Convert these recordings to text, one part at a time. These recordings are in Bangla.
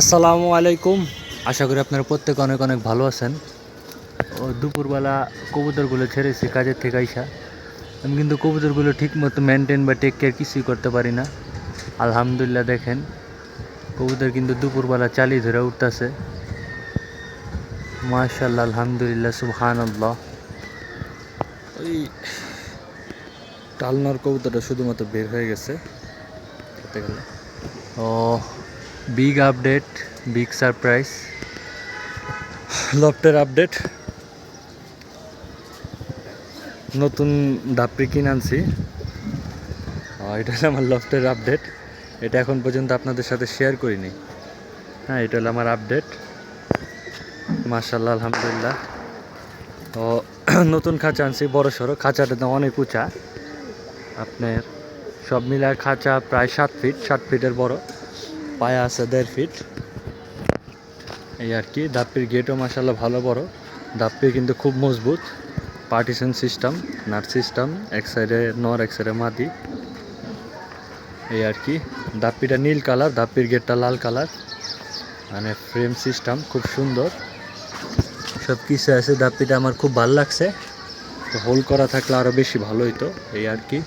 আসসালামু আলাইকুম। আশা করি আপনারা প্রত্যেকে অনেক অনেক ভালো আছেন। ও দুপুরবেলা কবুতরগুলো ছেড়েছি কাজের থেকে আইসা। আমি কিন্তু কবুতরগুলো ঠিক মতো মেনটেন বা টেক কেয়ার কিছুই করতে পারি না। আলহামদুলিল্লাহ দেখেন কবুতর কিন্তু দুপুরবেলা চালি ধরে উঠতেছে। মাশাল্লাহ আলহামদুলিল্লাহ সুবহান আল্লাহ ওই টালনার কবুতরটা শুধুমাত্র বের হয়ে গেছে। ও বিগ আপডেট বিগ সারপ্রাইজ লফটের আপডেট নতুন ডাপড়ি কিনে আনছি। এটা হলো আমার লফটের আপডেট এটা এখন পর্যন্ত আপনাদের সাথে শেয়ার করিনি। হ্যাঁ এটা হলো আমার আপডেট মার্শাল্লাহ আলহামদুলিল্লাহ। তো নতুন খাঁচা আনছি, বড় সড়ো। খাঁচাটা তো অনেক উঁচা। আপনার সব মিলায় খাঁচা প্রায় সাত ফিট সাত ফিটের বড়। পায়া আছে দেড় ফিট এই আর কি, দাপ্পির গেটও মাসাল্লাহ ভালো বড়। দাপ্পি কিন্তু খুব মজবুত। পার্টিশন সিস্টেম নাট সিস্টেম এক সাইডে নর, এক সাইডে মাটি এই আর কি, দাপ্পিটা নীল কালার দাপ্পির গেটটা লাল কালার মানে ফ্রেম সিস্টেম খুব সুন্দর। সব কিছু আছে, দাপ্পিটা আমার খুব ভালো লাগছে। তো হোল করা থাকলে আরও বেশি ভালো হইতো। এই আর কি,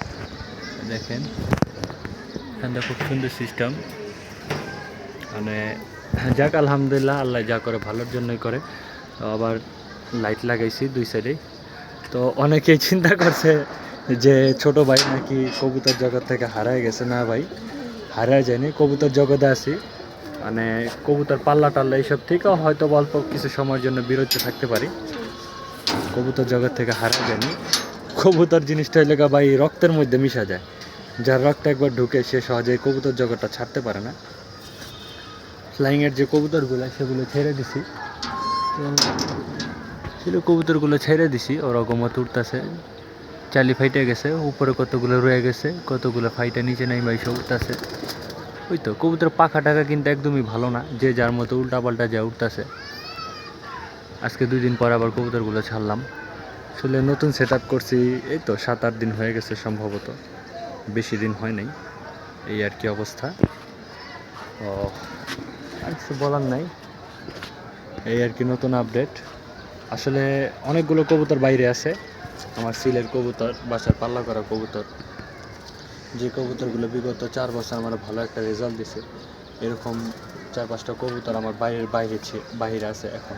দেখেন। এখানটা খুব সুন্দর সিস্টেম মানে যাক, আলহামদুলিল্লাহ, আল্লাহ যা করে ভালোর জন্যই করে। তো আবার লাইট লাগাইছি দুই সাইডেই তো অনেকেই চিন্তা করছে যে ছোট ভাই নাকি কবুতর জগৎ থেকে হারায় গেছে। না ভাই, হারায় যায়নি, কবুতর জগতে আছি। মানে কবুতর পাল্লা টাল্লা এইসব থেকেও হয়তো অল্প কিছু সময়ের জন্য বিরত থাকতে পারি। কবুতর জগৎ থেকে হারা যায়নি। কবুতর জিনিসটা হইলে ভাই, রক্তের মধ্যে মিশা যায়। যার রক্ত একবার ঢুকে সে সহজে কবুতর জগৎটা ছাড়তে পারে না। ফ্লাইংয়ের যে কবুতরগুলো, সেগুলো ছেড়ে দিছি। সেগুলো কবুতরগুলো ছেড়ে দিছি, ওরা গমত উঠতেছে। চালি ফাইটে গেছে, উপরে কতগুলো রয়ে গেছে, কতগুলো ফাইটে নিচে নাই ভাই সব উঠতেছে। ওই তো, কবুতর পাখা টাকা কিন্তু একদমই ভালো না, যে যার মতো উল্টা পাল্টা যা উঠতেছে। আজকে দুই দিন পর আবার কবুতরগুলো ছাড়লাম। আসলে নতুন সেট করছি, এই তো সাত আট দিন হয়ে গেছে সম্ভবত। বেশি দিন হয় নাই, এই আর কি অবস্থা। ও আর কিছু বলার নাই। এই আর কি নতুন আপডেট আসলে অনেকগুলো কবুতর বাইরে আছে। আমার সিলের কবুতর, বাসার পাল্লা করা কবুতর। যে কবুতরগুলো বিগত চার বছর আমার ভালো একটা রেজাল্ট দিছে, এরকম চার পাঁচটা কবুতর আমার বাইরের বাইরে বাইরে আছে এখন।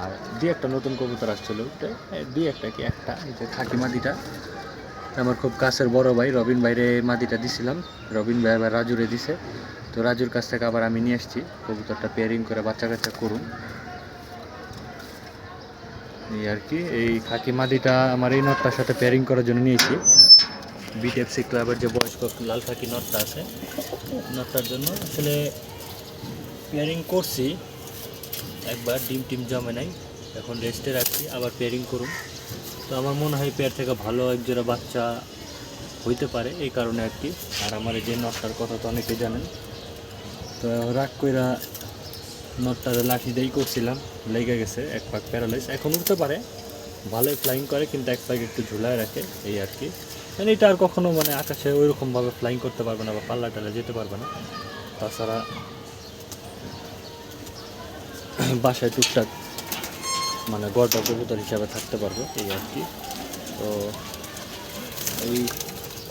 আর দুই একটা নতুন কবুতর আসছিল দুই একটা কি একটা, এই যে খাকি মাদিটা আমার খুব কাছের বড় ভাই রবিন ভাইরে মাদিটা দিছিলাম। রবিন ভাই আবার রাজুরে দিছে। তো রাজুর কাছ থেকে আবার আমি নিয়ে আসছি। কবুতরটা পেয়ারিং করে বাচ্চা কাচ্চা করুন। এই আর কি, এই খাকি মাদিটা আমার এই নটটার সাথে পেয়ারিং করার জন্য নিয়েছি। বিটেপসি ক্লাবের যে বয়স্ক লাল খাকি নটটা আছে, নটটার জন্য আসলে পেয়ারিং করছি। একবার ডিম টিম জমে নাই, এখন রেস্টে রাখছি, আবার পেয়ারিং করুন। তো আমার মনে হয় পেয়ার থেকে ভালো একজোড়া বাচ্চা হইতে পারে, এই কারণে আর কি। আর আমার এই যে নটটার কথা তো অনেকে জানেন তো রাগ কইরা নটটারে লাঠি দিয়েই করছিলাম, লেগে গেছে, এক পাক প্যারালাইজ এখন উঠতে পারে, ভালোই ফ্লাইং করে, কিন্তু এক পাক একটু ঝুলায় রাখে, এই আর কি। মানে এটা আর কখনো মানে আকাশে ওইরকমভাবে ফ্লাইং করতে পারবে না বা পাল্লা টাল্লা যেতে পারবে না। তাছাড়া বাসায় টুকটাক মানে গড়টা কবুতর হিসাবে থাকতে পারবে, এই আর কি। তো এই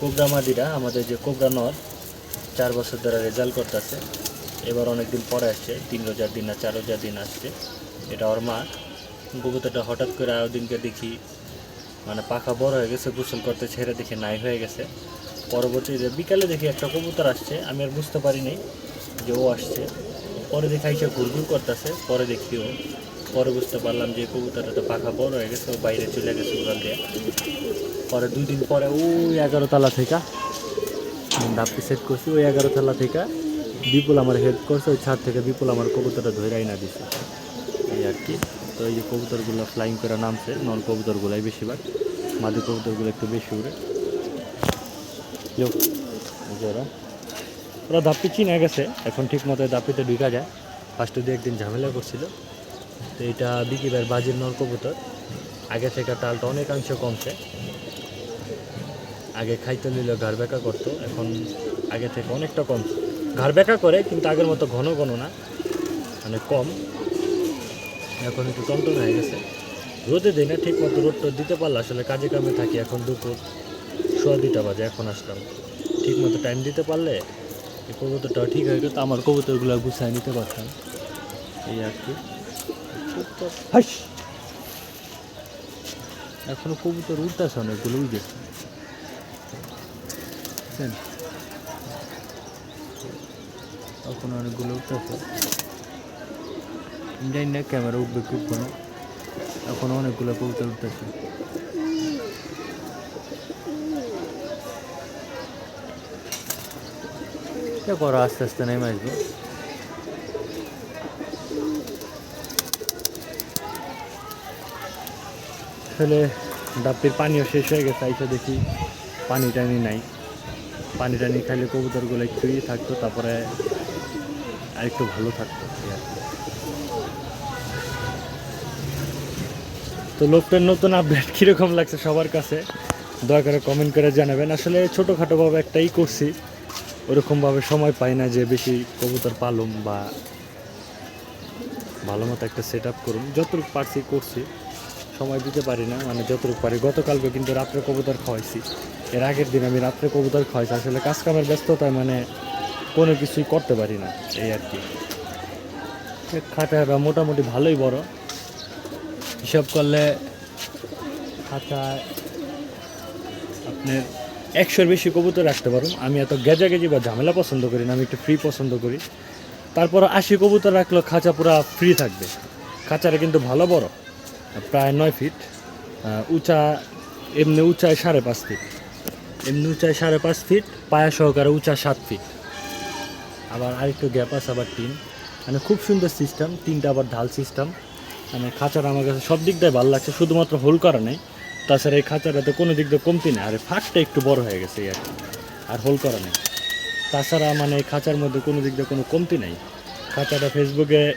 কোবরা মাদিরা, আমাদের যে কোবরা নর চার বছর ধরে রেজাল্ট করতেছে। এবার অনেক দিন পরে আসছে, তিন রোজার দিন না, চার রোজার দিন আসছে। এটা ওর মা। কবুতরটা হঠাৎ করে দিনকে দেখি মানে পাখা বড় হয়ে গেছে, গোসল করতে ছেড়ে দেখে নাই হয়ে গেছে। পরবর্তীতে বিকালে দেখি একটা কবুতর আসছে, আমি আর বুঝতে পারিনি যে ও আসছে। পরে দেখে আইসা ঘুরঘুর করতেছে, পরে দেখি ও। পরে বুঝতে পারলাম যে কবুতরটা তো পাখা বড় হয়ে গেছে, ও বাইরে চলে গেছে উড়াল দিয়ে। পরে দুই দিন পরে ওই এগারো তালা থেকে ডাবটি সেট করছি, ওই এগারো তালা থেকে বিপুল আমার হেল্প করছে, ওই ছাদ থেকে বিপুল আমার কবুতরটা ধরেই না দিছে। এই আর কি। তো এই যে কবুতরগুলো ফ্লাইং করে নামছে নন কবুতরগুলাই বেশিরভাগ। মাদি কবুতরগুলো একটু বেশি উড়ে। এই ওরা। দাপ্পি চিনে গেছে, এখন ঠিক মতো দাপ্পিতে ঢুকা যায়। ফার্স্টে দিয়ে একদিন ঝামেলা করছিল। তো এটা বিকিবার বাজির নর কবুতর। আগে থেকে টালটা অনেকাংশ কমছে। আগে খাইতে নিল ঘাড় বেঁকা করতো, এখন আগে থেকে অনেকটা কম ঘাড় বেঁকা করে কিন্তু আগের মতো ঘন ঘন না মানে কম। এখন একটু টনটন হয়ে গেছে। রোদে দিই না ঠিক মতো রোদ টোদ দিতে পারলে আসলে কাজে কামে থাকি। এখন দুপুর সোয়া দুটা বাজে এখন আসলাম। ঠিক মতো টাইম দিতে পারলে এই কবুতরটাও ঠিক হয়ে গেল আমার কবুতরগুলো গুছায় নিতে পারতাম। এই আর কি। হাস! এখনও কবুতর উঠতেছে অনেকগুলো উঠেছে এখন অনেকগুলো উঠতেছে জানি না ক্যামেরা উঠবে কি উঠবে এখন অনেকগুলো কবুতর উঠতেছে। করো, আস্তে আস্তে নেমে আসবে। আসলে ডাব্বির পানিও শেষ হয়ে গেছে, আইসা দেখি পানি টানি নাই। পানি টানি খাইলে কবুতরগুলো একটু থাকতো, তারপরে আর একটু ভালো থাকতো। তো লোকটার নতুন আপডেট কীরকম লাগছে সবার কাছে? দয়া করে কমেন্ট করে জানাবেন। আসলে ছোটোখাটোভাবে একটাই করছি। ওরকমভাবে সময় পাই না যে বেশি কবুতর পালুম বা ভালো মতো একটা সেট আপ করুন যতটুকু পারছি করছি। সময় দিতে পারি না মানে যতটুকু পারি। গতকালকে কিন্তু রাত্রে কবুতর খাওয়াইছি। এর আগের দিন আমি রাত্রে কবুতর খাওয়াইছি। আসলে কাজকামের ব্যস্ততায় মানে কোনো কিছুই করতে পারি না, এই আর কি। খাঁচাটা মোটামুটি ভালোই বড়। হিসাব করলে খাঁচায় আপনার একশোর বেশি কবুতর রাখতে পারুন আমি এত গেজাগেজি বা ঝামেলা পছন্দ করি না, আমি একটু ফ্রি পছন্দ করি। তারপর আশি কবুতর রাখলেও খাঁচা পুরা ফ্রি থাকবে। খাঁচাটা কিন্তু ভালো বড়, প্রায় নয় ফিট উঁচা, এমনি উঁচায় সাড়ে পাঁচ ফিট এমনি উঁচায় সাড়ে পাঁচ ফিট পায়া সহকারে উঁচা সাত ফিট আবার আরেকটু গ্যাপ আছে আবার টিন। মানে খুব সুন্দর সিস্টেম তিনটা আবার ঢাল সিস্টেম মানে খাঁচাটা আমার কাছে সব দিক দিয়ে ভালো লাগছে, শুধুমাত্র হোল করা নেই তাছাড়া এই খাঁচাটাতে কোনো দিক দিয়ে কমতি নেই আর ফাঁকটা একটু বড় হয়ে গেছে আর আর হোল করা নেই তাছাড়া মানে এই খাঁচার মধ্যে কোনো দিক দিয়ে কোনো কমতি নেই। খাঁচাটা ফেসবুকে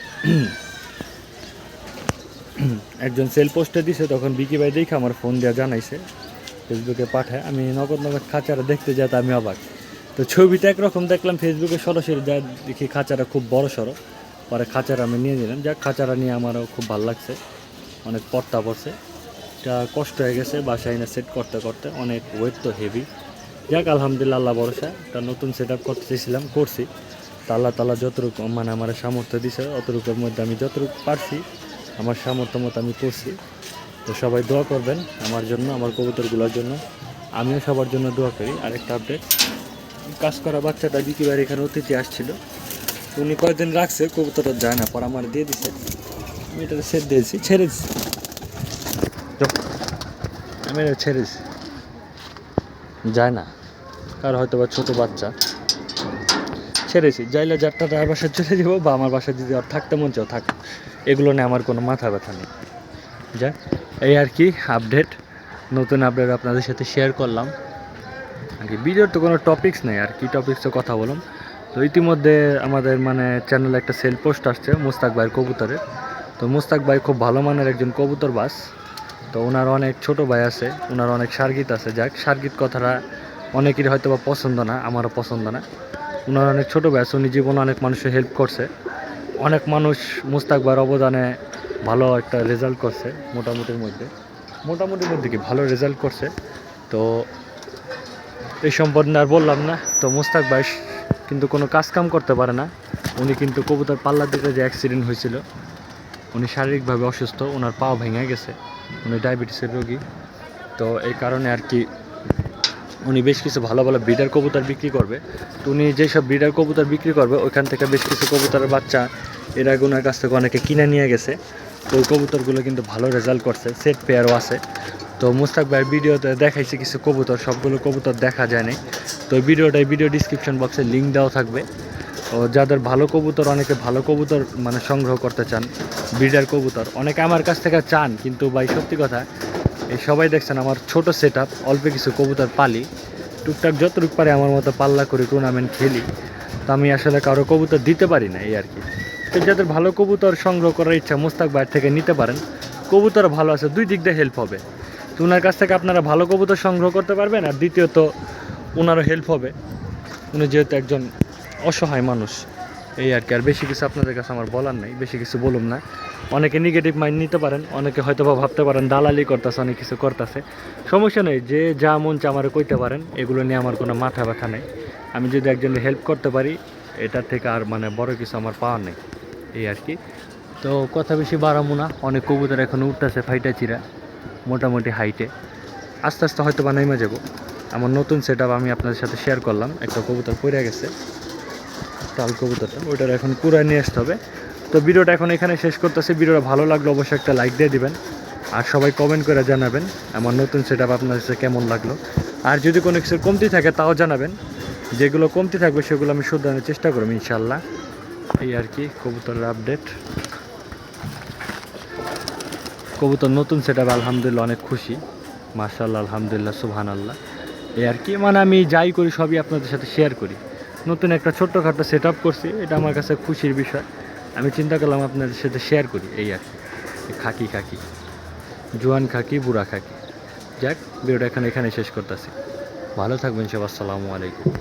একজন সেল পোস্টে দিছে, তখন বিকি ভাই দেখে আমার ফোন দেওয়া জানাইছে। ফেসবুকে পাঠায়, আমি নগদ নগদ খাঁচারা দেখতে যাতে আমি অবাক। তো ছবিটা একরকম দেখলাম ফেসবুকে সরাসরি যা দেখি খাঁচাটা খুব বড় সড়ো। পরে খাঁচারা আমি নিয়ে নিলাম। যাক, খাঁচারা নিয়ে আমারও খুব ভালো লাগছে। অনেক পর্তা পড়ছে। এটা কষ্ট হয়ে গেছে বাসায় না সেট করতে করতে। অনেক ওয়েট তো হেভি যাক, আলহামদুলিল্লাহ, আল্লাহ ভরসা। একটা নতুন সেট আপ করতে চেয়েছিলাম করছি। তা আল্লাহ তালা যতটুকু মানে আমার সামর্থ্য দিছে, অতটুকুর মধ্যে আমি যতটুকু পারছি, আমার সামর্থ্য মতো আমি করছি। তো সবাই দোয়া করবেন আমার জন্য, আমার কবুতরগুলোর জন্য। আমিও সবার জন্য দোয়া করি। আরেকটা আপডেট কাজ করা বাচ্চাটা বিকি বাড়ি এখানে অতিথি আসছিল। উনি কয়েকদিন রাখছে কবুতরটা যায় না পর আমার দিয়ে দিছে। আমি এটা সেট দিয়েছি ছেড়ে দিছি। আমি এটা ছেড়ে দিছি। যায় না। কার হয়তো বা ছোটো বাচ্চা। ছেড়েছি যাইলে যারটা তার বাসায় চলে যাব বা আমার বাসায় যদি আর থাকতে মন চাও থাক। এগুলো নিয়ে আমার কোনো মাথা ব্যথা নেই। যাক এই আর কি আপডেট নতুন আপডেট আপনাদের সাথে শেয়ার করলাম। আর কি ভিডিওর তো কোনো টপিক্স নেই আর কি টপিক্সে কথা বলুন। তো ইতিমধ্যে আমাদের মানে চ্যানেলে একটা সেল পোস্ট আসছে মুস্তাক ভাইয়ের কবুতরের তো মুস্তাক ভাই খুব ভালো মানের একজন কবুতর বাস। তো ওনার অনেক ছোট ভাই আছে, ওনার অনেক সার্গিত আছে। যাক, সার্গিত কথাটা অনেকেরই হয়তো বা পছন্দ না, আমারও পছন্দ না। ওনার অনেক ছোট ভাই আছে, উনি জীবনে অনেক মানুষের হেল্প করছে। অনেক মানুষ মুস্তাক ভাইয়ের অবদানে ভালো একটা রেজাল্ট করছে মোটামুটির মধ্যে। মোটামুটির মধ্যে কি? ভালো রেজাল্ট করছে। তো এই সম্পর্কে আর বললাম না। তো মুস্তাক ভাই কিন্তু কোনো কাজ কাম করতে পারে না। উনি কিন্তু কবুতর পাল্লার দিকে যে অ্যাক্সিডেন্ট হয়েছিল, উনি শারীরিকভাবে অসুস্থ ওনার পা ভেঙে গেছে, উনি ডায়াবেটিসের রোগী। তো এই কারণে আর কি উনি বেশ কিছু ভালো ভালো ব্রিডার কবুতর বিক্রি করবে। তো উনি যেসব ব্রিডার কবুতর বিক্রি করবে, ওইখান থেকে বেশ কিছু কবুতরের বাচ্চা এর আগে ওনার কাছ থেকে অনেকে কিনে নিয়ে গেছে। তো ওই কবুতরগুলো কিন্তু ভালো রেজাল্ট করছে সেট পেয়ারও আছে। তো মুস্তাক ভাইয়ের ভিডিওতে দেখাইছে কিছু কবুতর, সবগুলো কবুতর দেখা যায়নি। তো ভিডিওটাই ভিডিও ডিসক্রিপশন বক্সে লিঙ্ক দেওয়া থাকবে। ও যাদের ভালো কবুতর, অনেকে ভালো কবুতর মানে সংগ্রহ করতে চান ব্রিডার কবুতর। অনেকে আমার কাছ থেকে চান, কিন্তু ভাই সত্যি কথা, এই সবাই দেখছেন আমার ছোট সেট অল্প কিছু কবুতর পালি। টুকটাক যতটুকু পারে আমার মতো পাল্লা করে টুর্নামেন্ট খেলি। তো আমি আসলে কারও কবুতর দিতে পারি না, এই আর কি। তো যাদের ভালো কবুতর সংগ্রহ করার ইচ্ছা মুস্তাক বাইর থেকে নিতে পারেন। কবুতর ভালো আছে, দুই দিক দিয়ে হেল্প হবে। তো ওনার কাছ থেকে আপনারা ভালো কবুতর সংগ্রহ করতে পারবেন, আর দ্বিতীয়ত ওনারও হেল্প হবে। উনি যেহেতু একজন অসহায় মানুষ, এই আর কি। আর বেশি কিছু আপনাদের কাছে আমার বলার নেই, বেশি কিছু বলুম না। অনেকে নেগেটিভ মাইন্ড নিতে পারেন, অনেকে হয়তো বা ভাবতে পারেন, দালালি করতেছে, অনেক কিছু করতেছে। সমস্যা নেই, যে যা মন চা আমার কইতে পারেন, এগুলো নিয়ে আমার কোনো মাথা ব্যথা নেই। আমি যদি একজনের হেল্প করতে পারি এটার থেকে আর মানে বড় কিছু আমার পাওয়া নেই, এই আর কি। তো কথা বেশি বাড়াবো না, অনেক কবুতর এখন উঠতেছে ফাইটা চিরা মোটামুটি হাইটে। আস্তে আস্তে হয়তো বা নেমে যাব। আমার নতুন সেট আমি আপনাদের সাথে শেয়ার করলাম। একটা কবুতর পড়ে গেছে। টাল কবুতরটা। ওইটার এখন কুড়ায় নিয়ে আসতে হবে। তো ভিডিওটা এখন এখানে শেষ করতেছি। ভিডিওটা ভালো লাগল অবশ্যই একটা লাইক দিয়ে দিবেন। আর সবাই কমেন্ট করে জানাবেন আমার নতুন সেট আপ আপনার কাছে কেমন লাগল। আর যদি কোনো কিছু কমতি থাকে তাও জানাবেন। যেগুলো কমতি থাকবে সেগুলো আমি শুধরানোর চেষ্টা করব ইনশাল্লাহ এই আর কি, কবুতরের আপডেট কবুতর নতুন সেট আপ আলহামদুলিল্লাহ অনেক খুশি। মার্শাল্লাহ আলহামদুলিল্লাহ সুবহান আল্লাহ এই আর কি মানে আমি যাই করি, সবই আপনাদের সাথে শেয়ার করি। নতুন একটা ছোট্টখাটো সেট আপ করছি, এটা আমার কাছে খুশির বিষয়। আমি চিন্তা করলাম আপনাদের সাথে শেয়ার করি, এই আর কি। খাকি খাকি, জোয়ান খাকি, বুড়া খাকি। যাক, ভিডিওটা এখানে এখানে শেষ করতেছি। ভালো থাকবেন সব, আসসালামু আলাইকুম।